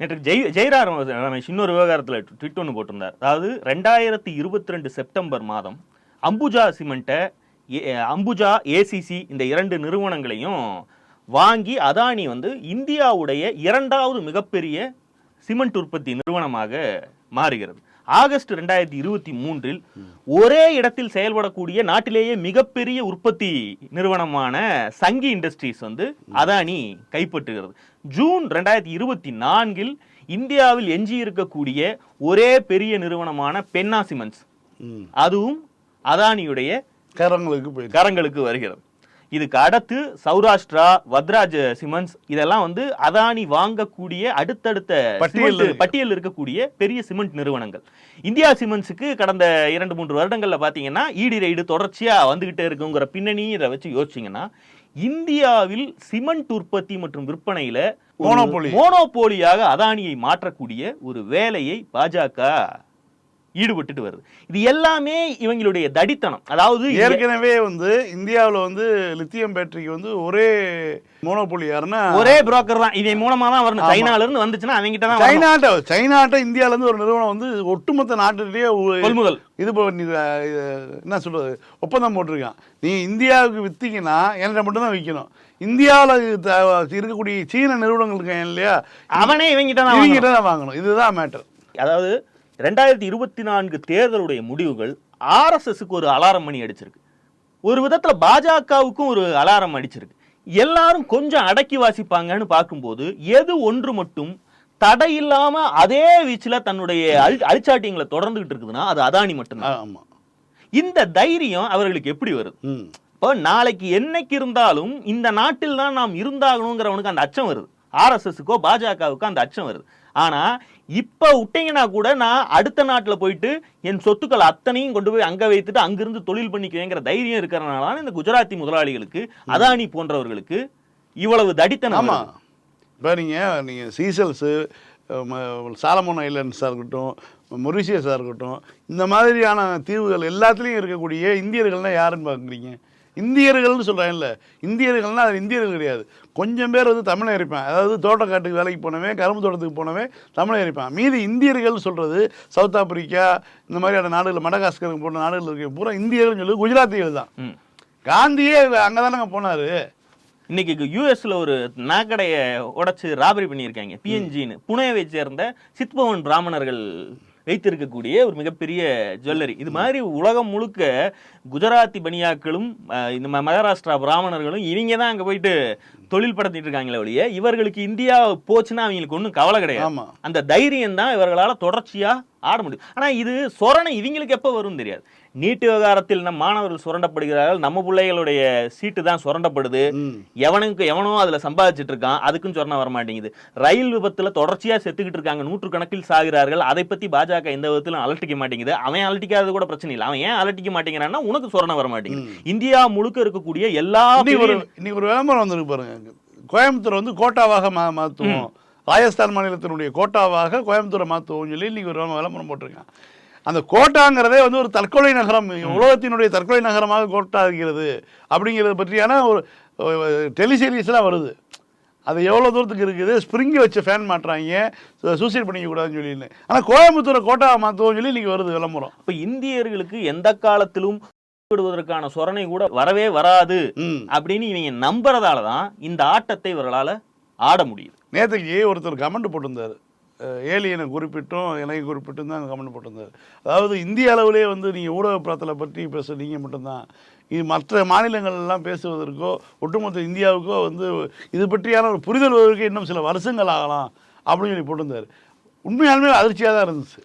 நேற்று ஜெய் ஜெயராம் ரமேஷ் இன்னொரு விவகாரத்தில் ட்விட் ஒன்று போட்டிருந்தார். அதாவது ரெண்டாயிரத்தி இருபத்தி ரெண்டு செப்டம்பர் மாதம் அம்புஜா சிமெண்ட்டை அம்புஜா ஏசிசி இந்த இரண்டு நிறுவனங்களையும் வாங்கி அதானி வந்து இந்தியாவுடைய இரண்டாவது மிகப்பெரிய சிமெண்ட் உற்பத்தி நிறுவனமாக மாறுகிறது. ஆகஸ்ட் ரெண்டாயிரத்தி இருபத்தி மூன்றில் ஒரே இடத்தில் செயல்படக்கூடிய நாட்டிலேயே மிகப்பெரிய உற்பத்தி நிறுவனமான சங்கி இண்டஸ்ட்ரீஸ் வந்து அதானி கைப்பற்றுகிறது. ஜூன் ரெண்டாயிரத்தி இருபத்தி நான்கில் இந்தியாவில் எஞ்சி இருக்கக்கூடிய ஒரே பெரிய நிறுவனமான பென்னா சிமெண்ட்ஸ். அதுவும் அதானியுடைய கரங்களுக்கு கரங்களுக்கு வருகிறது. இதுக்கு அடுத்து சௌராஷ்டிரா வத்ராஜ் சிமெண்ட்ஸ் இதெல்லாம் வந்து அதானி வாங்கக்கூடிய அடுத்தடுத்த பட்டியல்ல இருக்கக்கூடிய பெரிய சிமெண்ட் நிறுவனங்கள் இந்தியா சிமெண்ட்ஸுக்கு கடந்த இரண்டு மூன்று வருடங்கள்ல பாத்தீங்கன்னா ஈடி ரைடு தொடர்ச்சியா வந்துகிட்டே இருக்குங்கிற பின்னணி இதை வச்சு யோசிச்சீங்கன்னா இந்தியாவில் சிமெண்ட் உற்பத்தி மற்றும் விற்பனையில. மோனோபோலியாக அதானியை மாற்றக்கூடிய ஒரு வேலையை பாஜக ஈடுபட்டுட்டு வருது. இது எல்லாமே இவங்களுடைய தடித்தனம். அதாவது ஏற்கனவே வந்து இந்தியாவில் வந்து லித்தியம் பேட்டரிக்கு வந்து ஒரே மோனோபோலி யாருன்னா ஒரே புரோக்கர் தான். இதன் மூலமா தான் வரணும். சைனால இருந்து வந்துச்சுன்னா அவங்ககிட்ட தான். சைனாட்ட சைனாட்ட இந்தியால இருந்து ஒரு நிறுவனம் வந்து ஒட்டுமொத்த நாட்டிலேயே கொள்முதல். இது இது, என்ன சொல்றது? ஒப்பந்தம் போட்டிருக்கான். நீ இந்தியாவுக்கு வித்தீங்கன்னா என்கிட்ட மட்டும் தான் விற்கணும் இந்தியாவில் இருக்கக்கூடிய சீன நிறுவனங்கள் இருக்காங்க இல்லையா? அவனே இவங்கிட்ட தான். இவங்கிட்ட தான் வாங்கணும். இதுதான் மேட்டர் அதாவது ரெண்டாயிரத்தி இருபத்தி நான்கு தேர்தலுடைய முடிவுகள் ஆர்எஸ்எஸ்க்கு ஒரு அலாரம் மணி அடிச்சிருக்கு. ஒரு விதத்துல பாஜகவுக்கும் ஒரு அலாரம் அடிச்சிருக்கு. எல்லாரும் கொஞ்சம் அடக்கி வாசிப்பாங்கன்னு பார்க்கும்போது எது ஒன்று மட்டும் தடையில்லாம அதே வீச்சுல தன்னுடைய அழி அழிச்சாட்டியங்களை தொடர்ந்துகிட்டு இருக்குதுன்னா அது அதானி மட்டும்தான். ஆமா. இந்த தைரியம் அவர்களுக்கு எப்படி வருது? இப்போ நாளைக்கு என்னைக்கு இருந்தாலும் இந்த நாட்டில் தான் நாம் இருந்தாகணுங்கிறவனுக்கு அந்த அச்சம் வருது. ஆர்எஸ்எஸ்க்கோ பாஜகவுக்கோ அந்த அச்சம் வருது. ஆனா இப்ப விட்டீங்கன்னா கூட நான் அடுத்த நாட்டுல போயிட்டு என் சொத்துக்கள் அத்தனையும் கொண்டு போய் அங்க வைத்துட்டு அங்கிருந்து தொழில் பண்ணிக்குவேங்கிற தைரியம் இருக்கிறனால இந்த குஜராத்தி முதலாளிகளுக்கு அதானி போன்றவர்களுக்கு இவ்வளவு தடித்தனம். இப்போ நீங்கள் நீங்கள் சீசல்ஸு சாலமோன் ஐலண்ட்ஸாக இருக்கட்டும் மொரிஷியஸாக இருக்கட்டும் இந்த மாதிரியான தீவுகள் எல்லாத்துலேயும் இருக்கக்கூடிய இந்தியர்கள்னால் யாருன்னு பார்க்குறீங்க இந்தியர்கள்னு சொல்கிறாங்கல்ல இந்தியர்கள்னால் அது இந்தியர்கள் கிடையாது. கொஞ்சம் பேர் வந்து தமிழை இருப்பான் அதாவது தோட்டக்காட்டுக்கு வேலைக்கு போனவன் கரும்பு தோட்டத்துக்கு போனவன் தமிழை இருப்பான் மீதி இந்தியர்கள் சொல்கிறது சவுத் ஆப்பிரிக்கா இந்த மாதிரியான நாடுகள் மடகாஸ்கர் போன்ற நாடுகள் இருக்க பூரா இந்தியர்கள் சொல்லி குஜராத்திகள் தான். காந்தியே அங்கே தானங்க போனார். இன்னைக்கு யூஎஸ்ல ஒரு நாக்கடைய உடைச்சு ராபரி பண்ணியிருக்காங்க. பிஎன்ஜின்னு புனேவை சேர்ந்த சித்பவன் பிராமணர்கள் வைத்திருக்கக்கூடிய ஒரு மிகப்பெரிய ஜுவல்லரி இது மாதிரி உலகம் முழுக்க குஜராத்தி பனியாக்களும் இந்த மகாராஷ்டிரா பிராமணர்களும் இவங்க தான் அங்க போயிட்டு தொழில் படுத்திட்டு இருக்காங்களே ஒழிய இவர்களுக்கு இந்தியா போச்சுன்னா அவங்களுக்கு ஒன்றும் கவலை கிடையாது. அந்த தைரியம் தான் இவர்களால தொடர்ச்சியா ஆட முடியும். ஆனா இது சொரணை இவங்களுக்கு எப்ப வரும் தெரியாது. நீட் விவகாரத்தில் நம் மாணவர்கள் சுரண்டப்படுகிறார்கள். நம்ம பிள்ளைகளுடைய சீட்டு தான் சுரண்டப்படுது. எவனுக்கு எவனோ அதுல சம்பாதிச்சிட்டு இருக்கான். அதுக்கும் சொரணை வர மாட்டேங்குது ரயில் விபத்துல தொடர்ச்சியா செத்துக்கிட்டு இருக்காங்க. நூற்றுக்கணக்கில் சாகிறார்கள். அதை பத்தி பாஜக எந்த விதத்திலும் அலட்டிக்க மாட்டேங்குது. அவன் அலட்டிக்காதது கூட பிரச்சனை இல்லை. அவன் ஏன் அலட்டிக்க மாட்டேங்கிறான்னா உனக்கு சொரணை வர மாட்டேங்குது இந்தியா முழுக்க இருக்கக்கூடிய எல்லா இன்னைக்கு ஒரு விளம்பரம் வந்திருக்கு பாருங்க. கோயம்புத்தூர் வந்து கோட்டாவாக மா மாற்றுவோம் ராஜஸ்தான் மாநிலத்தினுடைய கோட்டாவாக கோயம்புத்தூரை மாற்றுவோம்னு சொல்லி இன்னைக்கு ஒரு விளம்பரம் போட்டிருக்கான் அந்த கோட்டாங்கிறதே வந்து ஒரு தற்கொலை நகரம். உலகத்தினுடைய தற்கொலை நகரமாக கோட்டா இருக்கிறது அப்படிங்கிறத பற்றியான ஒரு டெலிசீரீஸ்லாம் வருது. அது எவ்வளோ தூரத்துக்கு இருக்குது? ஸ்ப்ரிங்கை வச்சு ஃபேன் மாட்டுறாங்க. சூசைட் பண்ணிக்க கூடாதுன்னு சொல்லின்னு. ஆனால் கோயம்புத்தூரை கோட்டாவை மாற்றுவோம்னு சொல்லி இன்னைக்கு வருது விளம்பரம். இப்ப இந்தியர்களுக்கு எந்த காலத்திலும் விடுவதற்கான சொரணை கூட வரவே வராது அப்படின்னு இவங்க நம்புறதால தான் இந்த ஆட்டத்தை இவர்களால ஆட முடியுது. நேற்றுக்கு ஒருத்தர் கமெண்ட் போட்டிருந்தார். ஏலியனை குறிப்பிட்டும் எனக்கு குறிப்பிட்டும் தான் கமெண்ட் போட்டிருந்தார். அதாவது இந்திய அளவிலே வந்து நீங்கள் ஊடக பிரத்தலை பற்றி பேச நீங்கள் மட்டும்தான். இது மற்ற மாநிலங்கள்லாம் பேசுவதற்கோ ஒட்டுமொத்த இந்தியாவுக்கோ வந்து இது பற்றியான ஒரு புரிதல் வருவதற்கு இன்னும் சில வருஷங்கள் ஆகலாம் அப்படின்னு சொல்லி போட்டிருந்தார். உண்மையாலுமே அதிர்ச்சியாக தான் இருந்துச்சு.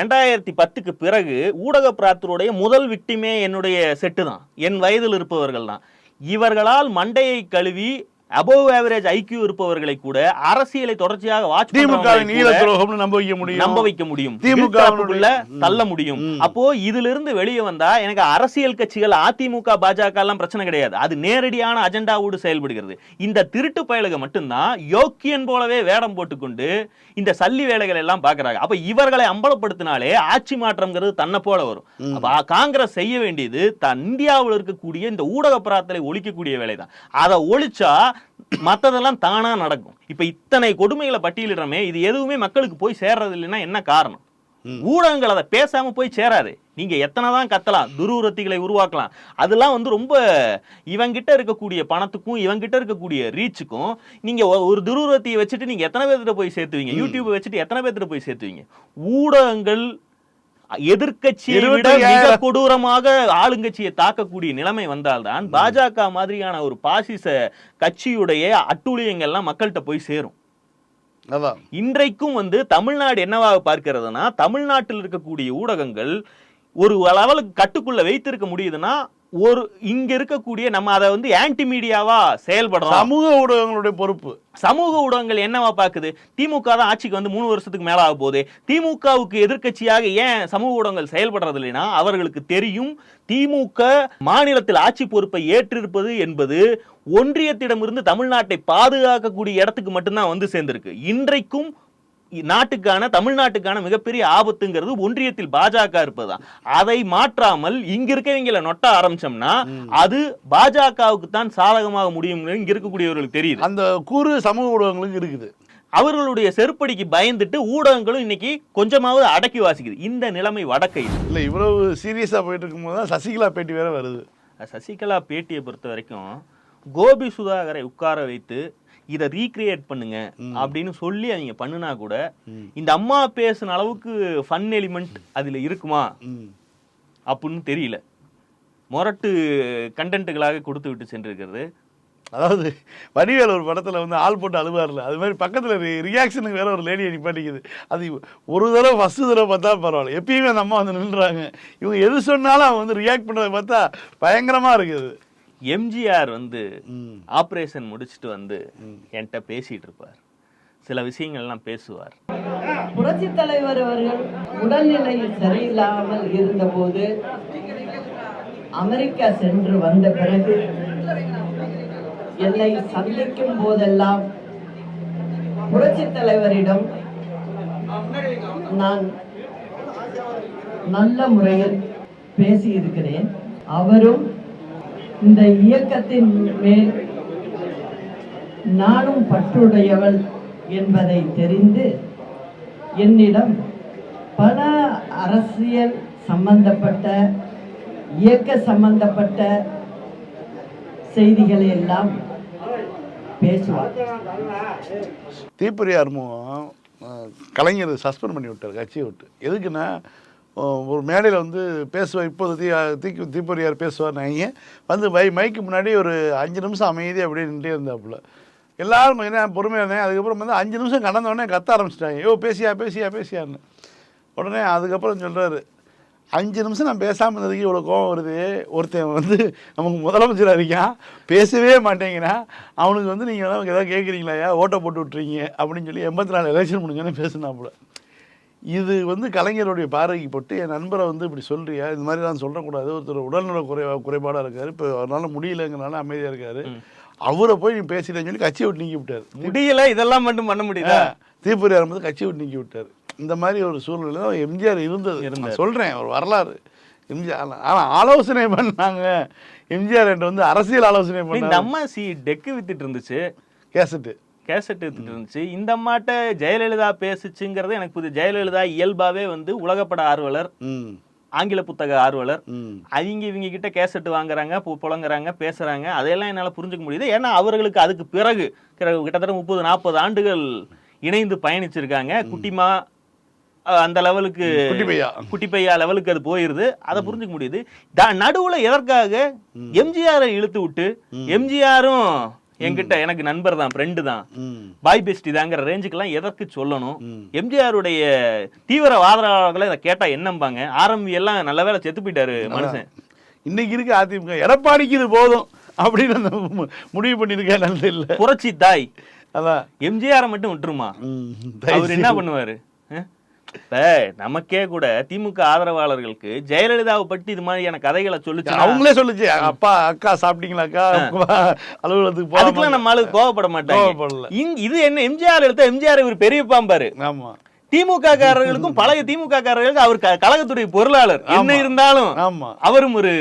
ரெண்டாயிரத்தி பத்துக்கு பிறகு ஊடக பிராத்தருடைய முதல் விக்டிமே என்னுடைய செட்டு தான் என் வயதில் இருப்பவர்கள் தான் இவர்களால் மண்டையை கழுவி அபோவ் ஆவரேஜ் ஐக்கியூ இருப்பவர்களை கூட அரசியலை தொடர்ச்சியாக வாட்ச் திமுக நம்ப வைக்க முடியும். நம்ப வைக்க முடியும். திமுக. தள்ள முடியும். அப்போ இதுல இருந்து வெளியே வந்தா எனக்கு அரசியல் கட்சிகள் அதிமுக பாஜக எல்லாம் பிரச்சனை கிடையாது. அது நேரடியான அஜெண்டாவோடு செயல்படுகிறது. இந்த திருட்டு பயலுக மட்டும்தான் யோக்கியன் போலவே வேடம் போட்டுக்கொண்டு இந்த சல்லி வேலைகள் எல்லாம் பாக்குறாங்க அப்ப இவர்களை அம்பலப்படுத்தினாலே ஆட்சி மாற்றம்ங்கிறது தன்னை போல வரும். காங்கிரஸ் செய்ய வேண்டியது தன் இந்தியாவில் இருக்கக்கூடிய இந்த ஊடக பராத்தலை ஒழிக்கக்கூடிய வேலைதான். அதை ஒழிச்சா மத்ததெல்லாம் தானா நடக்கும். இப்ப இத்தனை கொடுமைகளை பட்டியலிடுறமே இது எதுவுமே மக்களுக்கு போய் சேர்றது இல்லைன்னா என்ன காரணம்? ஊடகங்கள் அதை பேசாம போய் சேராது. நீங்க எத்தனை தான் கத்தலாம் துருவரத்திகளை உருவாக்கலாம். அதெல்லாம் வந்து ரொம்ப இவங்கிட்ட இருக்கக்கூடிய பணத்துக்கும் இவங்கிட்ட இருக்கக்கூடிய ரீச்சுக்கும் நீங்க ஒ- ஒரு துருவரத்தியை வச்சுட்டு நீங்க எத்தனை பேர்த்திட்ட போய் சேர்த்துவீங்க? யூடியூப் வச்சுட்டு எத்தனை பேர்த்திட்ட போய் சேர்த்துவீங்க? ஊடகங்கள் எதிர்க்கட்சியை விட மிக. கொடூரமாக ஆளுங்கட்சியை தாக்கக்கூடிய நிலைமை வந்தால்தான் பாஜக மாதிரியான ஒரு பாசிச கட்சியுடைய அட்டூழியங்கள்லாம் மக்கள்கிட்ட போய் சேரும். இன்றைக்கும் வந்து தமிழ்நாடு என்னவாக பார்க்கிறதுனா தமிழ்நாட்டில் இருக்கக்கூடிய ஊடகங்கள் ஒரு லெவலுக்கு கட்டுக்குள்ள வைத்திருக்க முடியுதுன்னா ஒரு இங்க இருக்கக்கூடிய நம்ம அதை வந்து ஆன்டி மீடியாவா செயல்படுறோம். சமூக ஊடகங்களுடைய பொறுப்பு. சமூக ஊடகங்கள் என்னவா பாக்குது திமுக தான் ஆட்சிக்கு வந்து மூணு வருஷத்துக்கு மேல ஆக போகுது. திமுகவுக்கு எதிர்க்கட்சியாக ஏன் சமூக ஊடகங்கள் செயல்படுறது இல்லைன்னா அவர்களுக்கு தெரியும் திமுக மாநிலத்தில் ஆட்சி பொறுப்பை ஏற்றிருப்பது என்பது ஒன்றியத்திடமிருந்து தமிழ்நாட்டை பாதுகாக்கக்கூடிய இடத்துக்கு மட்டும்தான் வந்து சேர்ந்திருக்கு. இன்றைக்கும் நாட்டுக்கான தமிழ்நாட்டுக்கான மிகப்பெரிய ஆபத்துங்கிறது ஒன்றியத்தில் பாஜக இருப்பதுதான். அதை மாற்றாமல் இங்க இருக்கவங்களை நொட்ட ஆரம்பிச்சோம்னா அது பாஜகவுக்கு தான் சாதகமாக முடியும் இங்க இருக்கக்கூடியவர்களுக்கு தெரியுது. அந்த கூறு சமூக ஊடகங்களுக்கு இருக்குது. அவர்களுடைய செருப்படிக்கு பயந்துட்டு ஊடகங்களும் இன்னைக்கு கொஞ்சமாவது அடக்கி வாசிக்குது. இந்த நிலைமை வடக்கையில் இல்லை இவ்வளவு சீரியஸாக போயிட்டு இருக்கும்போது தான் சசிகலா பேட்டி வேற வருது. சசிகலா பேட்டியை பொறுத்த வரைக்கும் கோபி சுதாகரை உட்கார வைத்து இதை ரீக்ரியேட் பண்ணுங்க அப்படின்னு சொல்லி அவங்க பண்ணுனா கூட இந்த அம்மா பேசுன அளவுக்கு ஃபன் எலிமெண்ட் அதுல இருக்குமா? அப்படின்னு தெரியல. மொரட்டு கண்டென்ட்டுகளாக கொடுத்து விட்டு சென்றிருக்கிறது. அதாவது வடிவேல் ஒரு படத்தில் வந்து ஆள் போட்டு அழுவார்ல. அது மாதிரி பக்கத்தில் ரியாக்ஷனுக்கு வேற ஒரு லேடி நிப்பாட்டிக்குது அது ஒரு தடவை ஃபஸ்ட்டு தடவை பார்த்தா பரவாயில்ல. எப்பயுமே அந்த அம்மா வந்து நின்றுறாங்க. இவங்க எது சொன்னாலும் அவங்க வந்து ரியாக்ட் பண்ணுறதை பார்த்தா பயங்கரமாக இருக்குது. எம்ஜிஆர் வந்து ஆபரேஷன் முடிச்சுட்டு வந்து என்கிட்ட பேசிட்டு இருப்பார் சில விஷயங்கள்லாம் பேசுவார். புரட்சி தலைவர் அவர்கள் உடல்நிலை சரியில்லாமல் இருந்தபோது அமெரிக்கா சென்று வந்த பிறகு என்னை சந்திக்கும் போதெல்லாம் புரட்சி தலைவரிடம் நான் நல்ல முறையில் பேசியிருக்கிறேன். அவரும் இந்த இயக்கத்தின் மேல் நானும் பற்றுடையவள் என்பதை தெரிந்து என்னிடம் பல அரசியல் சம்பந்தப்பட்ட இயக்க சம்பந்தப்பட்ட செய்திகளை எல்லாம் பேசுவார். தீப்பொறி அறுமுகம் அஹ், கலைஞர் சஸ்பெண்ட் பண்ணி விட்டார் கட்சியை விட்டு. எதுக்குன்னா ஒரு மேடையில் வந்து பேசுவார் இப்போது தீ தீக்கு தீப்பொறியார் பேசுவார் நாங்க வந்து மை மைக்கு முன்னாடி ஒரு அஞ்சு நிமிஷம் அமைதியாக அப்படியே நின்றே இருந்தாப்புல. எல்லாரும் கொஞ்சம் நேரம் பொறுமையாக இருந்தேன். அதுக்கப்புறம் வந்து அஞ்சு நிமிஷம் கடந்த உடனே கத்த ஆரம்பிச்சிட்டாங்க. யோ பேசியா பேசியா பேசியான்னு. உடனே அதுக்கப்புறம் சொல்கிறாரு அஞ்சு நிமிஷம் நான் பேசாமல் இருந்ததுக்கு இவ்வளோ கோவம் வருது. ஒருத்தன் வந்து நமக்கு முதலமைச்சராக இருக்கான் பேசவே மாட்டேங்கிறான் அவனுக்கு வந்து நீங்கள் நமக்கு ஏதாவது கேட்குறீங்களா ஓட்டை போட்டு விட்றீங்க அப்படின்னு சொல்லி எண்பத்தி நாலு எலெக்ஷன் முடிஞ்சோன்னே பேசினாப்புல. இது வந்து கலைஞருடைய பார்வைக்கு போட்டு என் நண்பரை வந்து இப்படி சொல்றியா? இது மாதிரி நான் சொல்லக்கூடாது ஒருத்தர் உடல்நல குறை குறைபாடாக இருக்காரு. இப்போ அவரால் முடியலங்கிறனால அமைதியாக இருக்காரு. அவரை போய் நீ பேசிட்டேன்னு சொல்லி கட்சியை விட்டு நீக்கி விட்டார். முடியல இதெல்லாம் மட்டும் பண்ண முடியுதா? தீப்பொறி ஆரம்பத்து கட்சி விட்டு நீக்கி விட்டார். இந்த மாதிரி ஒரு சூழ்நிலை தான் எம்ஜிஆர் இருந்தது. நான் சொல்கிறேன் ஒரு வரலாறு. எம்ஜிஆர் ஆனால் ஆலோசனை பண்ணாங்க. எம்ஜிஆர் வந்து அரசியல் ஆலோசனை பண்ணாங்க அம்மா சி டெக்கு வித்துட்டு இருந்துச்சு. கேசட்டு. கேசட் எடுத்துட்டு இருந்துச்சு. இந்த அம்மாட்ட ஜெயலலிதா பேசுச்சுங்கிறது எனக்கு புது ஜெயலலிதா இயல்பாவே வந்து உலகப்பட ஆர்வலர் ஆங்கில புத்தக ஆர்வலர். அவங்க இவங்க கிட்ட கேசட் வாங்குறாங்க புலங்குறாங்க பேசுறாங்க. அதையெல்லாம் என்னால புரிஞ்சுக்க முடியுது. ஏன்னா அவர்களுக்கு அதுக்கு பிறகு கிட்டத்தட்ட முப்பது நாற்பது ஆண்டுகள் இணைந்து பயணிச்சிருக்காங்க. குட்டிமா அந்த லெவலுக்கு குட்டி பையா. லெவலுக்கு அது போயிருது. அதை புரிஞ்சுக்க முடியுது. நடுவுல எதற்காக எம்ஜிஆரை இழுத்து விட்டு எம்ஜிஆரும் என்கிட்ட எனக்கு நண்பர் தான் ஃப்ரெண்டு தான். பாய் பெஸ்டி தாங்கிற ரேஞ்சுக்கெல்லாம் எதற்கு சொல்லணும்? எம்ஜிஆருடைய தீவிர ஆதரவாளர்களை இதை கேட்டா என்னம்பாங்க? ஆரம்பி எல்லாம் நல்ல வேளை செத்து போயிட்டாரு மனுஷன். இன்னைக்கு இருக்கு அதிமுக எடப்பாடிக்கு இது போதும் அப்படின்னு முடிவு பண்ணியிருக்கேன் நல்லது இல்லை. புரட்சி தாய். அதான். எம்ஜிஆரை மட்டும் விட்டுருமா? அவர் என்ன பண்ணுவாரு? இப்ப நமக்கே கூட திமுக ஆதரவாளர்களுக்கு ஜெயலலிதாவை பற்றி இது மாதிரியான கதைகளை சொல்லுச்சு அவங்களே சொல்லுச்சு. அப்பா அக்கா சாப்பிட்டீங்களாக்கா? அலுவலகத்துக்கு அதுக்கெல்லாம் நம்ம ஆளுக்கு கோவப்பட மாட்டாங்க. இது என்ன எம்ஜிஆர் எடுத்தா எம்ஜிஆர் இவர் பெரியப்பாம் பாரு. ஆமா. திமுக காரர்களுக்கும் பழைய திமுக காரர்களுக்கும் அவர் கழகத்துடைய பொருளாளர். என்ன இருந்தாலும் ஆமா. அவரும் ஒரு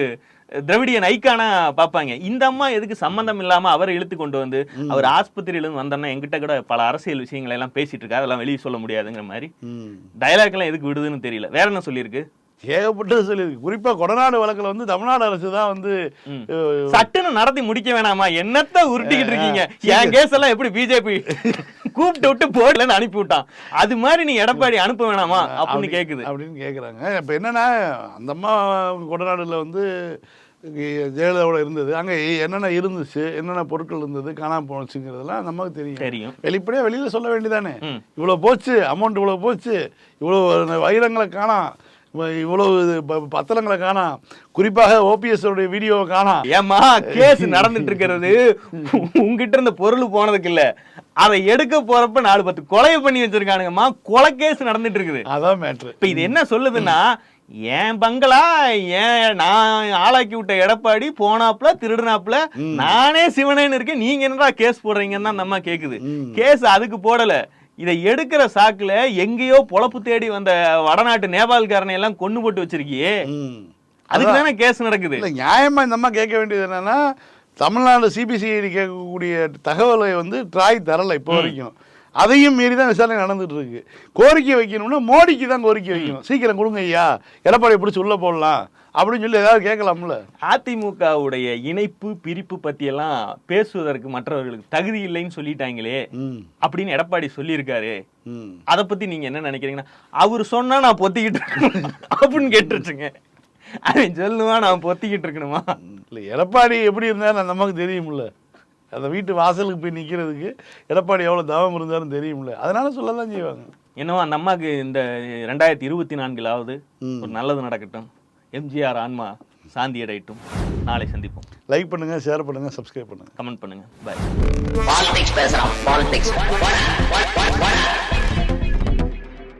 திராவிடியன் ஐக்கானா பார்ப்பாங்க. இந்த அம்மா எதுக்கு சம்பந்தம் இல்லாம அவரை இழுத்து கொண்டு வந்து அவர் ஆஸ்பத்திரியில இருந்து வந்தோன்னா எங்கிட்ட கூட பல அரசியல் விஷயங்களை எல்லாம் பேசிட்டு இருக்காரு. அதெல்லாம் வெளியே சொல்ல முடியாதுங்கிற மாதிரி. ம். டயலாக் எல்லாம் எதுக்கு விடுதுன்னு தெரியல. வேற என்ன சொல்லியிருக்கு? ஏகப்பட்டது சொல்லியிருக்கு. குறிப்பா கொடநாடு வழக்குல வந்து தமிழ்நாடு அரசு தான் வந்து சட்டுன்னு நடத்தி முடிக்க வேணாமா? என்னத்த உருட்டிக்கிட்டு இருக்கீங்க? என் கேஸ் எல்லாம் எப்படி பிஜேபி கூப்பிட்டு விட்டு போடலன்னு அனுப்பி விட்டான் அது மாதிரி நீ எடப்பாடி அனுப்ப வேணாமா? அப்படின்னு அப்படி- கேக்குது. அப்படின்னு கேக்குறாங்க. இப்ப என்னன்னா அந்த அம்மா கொடநாடுல வந்து ஜெயலலிதாவோட இருந்தது. அங்க என்னென்ன இருந்துச்சு என்னென்ன பொருட்கள் இருந்தது காணாம போச்சுங்கிறதெல்லாம் நமக்கு தெரியும். தெரியும். வெளிப்படையா வெளியில சொல்ல வேண்டியதானே. இவ்வளவு போச்சு அமௌண்ட் இவ்வளவு போச்சு இவ்வளவு வைரங்களை காணாம். இவ்வளவு பத்திரங்களை காணாம் குறிப்பாக ஓபிஎஸ் வீடியோவை காணாம் ஏமா கேஸ் நடந்துட்டு இருக்கிறது உங்ககிட்ட இருந்த பொருள் போனதுக்கு இல்ல. அதை எடுக்க போறப்ப நாலு பத்து கொலையை பண்ணி வச்சிருக்கானுங்கம்மா. கொலை கேஸ் நடந்துட்டு இருக்குது அதான் மேட்ரு இப்ப இது என்ன சொல்லுதுன்னா என் பங்களா ஏன் நான் ஆளாக்கி விட்ட எடப்பாடி போனாப்ல திருடுனாப்ல நானே சிவனேன்னு இருக்கேன். நீங்க என்னடா கேஸ் போடுறீங்கன்னு தான் அந்த அம்மா கேக்குது. கேஸ் அதுக்கு போடல. இதை எடுக்கிற சாக்குல எங்கேயோ பொழப்பு தேடி வந்த வடநாட்டு நேபாள்காரனை எல்லாம் கொண்டு போட்டு வச்சிருக்கியே. அதுக்கு தானே கேஸ் நடக்குது? இல்ல நியாயமா இந்த அம்மா கேட்க வேண்டியது என்னன்னா தமிழ்நாடு சிபிசிஐடி கேட்கக்கூடிய தகவலை வந்து ட்ராய் தரல இப்போ வரைக்கும். அதையும் மீறி தான் விசாரணை நடந்துட்டு இருக்கு கோரிக்கை வைக்கணும்னா மோடிக்கு தான் கோரிக்கை வைக்கணும். சீக்கிரம் கொடுங்க ஐயா. எடப்பாடி பிடிச்சி உள்ள போடலாம். அப்படின்னு சொல்லி ஏதாவது கேட்கலாம்ல? அதிமுகவுடைய இணைப்பு பிரிப்பு பத்தி எல்லாம் பேசுவதற்கு மற்றவர்களுக்கு தகுதி இல்லைன்னு சொல்லிட்டாங்களே. அப்படின்னு எடப்பாடி சொல்லியிருக்காரு. அத பத்தி நீங்க என்ன நினைக்கிறீங்கன்னா அவர் சொன்னா நான் பொத்திக்கிட்டு இருக்கணும் அப்படின்னு கேட்டுருச்சுங்க. அவன் சொல்லுவான் நான் பொத்திக்கிட்டு இருக்கணுமா? இல்லை எடப்பாடி எப்படி இருந்தாலும் நமக்கு தெரியும்ல. அந்த வீட்டு வாசலுக்கு போய் நிற்கிறதுக்கு எடப்பாடி எவ்வளோ தவம் இருந்தாலும் தெரியும்ல. அதனால சொல்ல தான் செய்வாங்க. என்னவோ அந்த அம்மாக்கு இந்த ரெண்டாயிரத்தி இருபத்தி நான்கிலாவது. ஒரு நல்லது நடக்கட்டும். எம்ஜிஆர் ஆன்மா சாந்தி அடையட்டும். நாளை சந்திப்போம். லைக் பண்ணுங்கள் ஷேர் பண்ணுங்கள் சப்ஸ்கிரைப் பண்ணுங்கள் கமெண்ட் பண்ணுங்க. பாய் பாலிடிக்ஸ் பேசுறான் பாலிடிக்ஸ்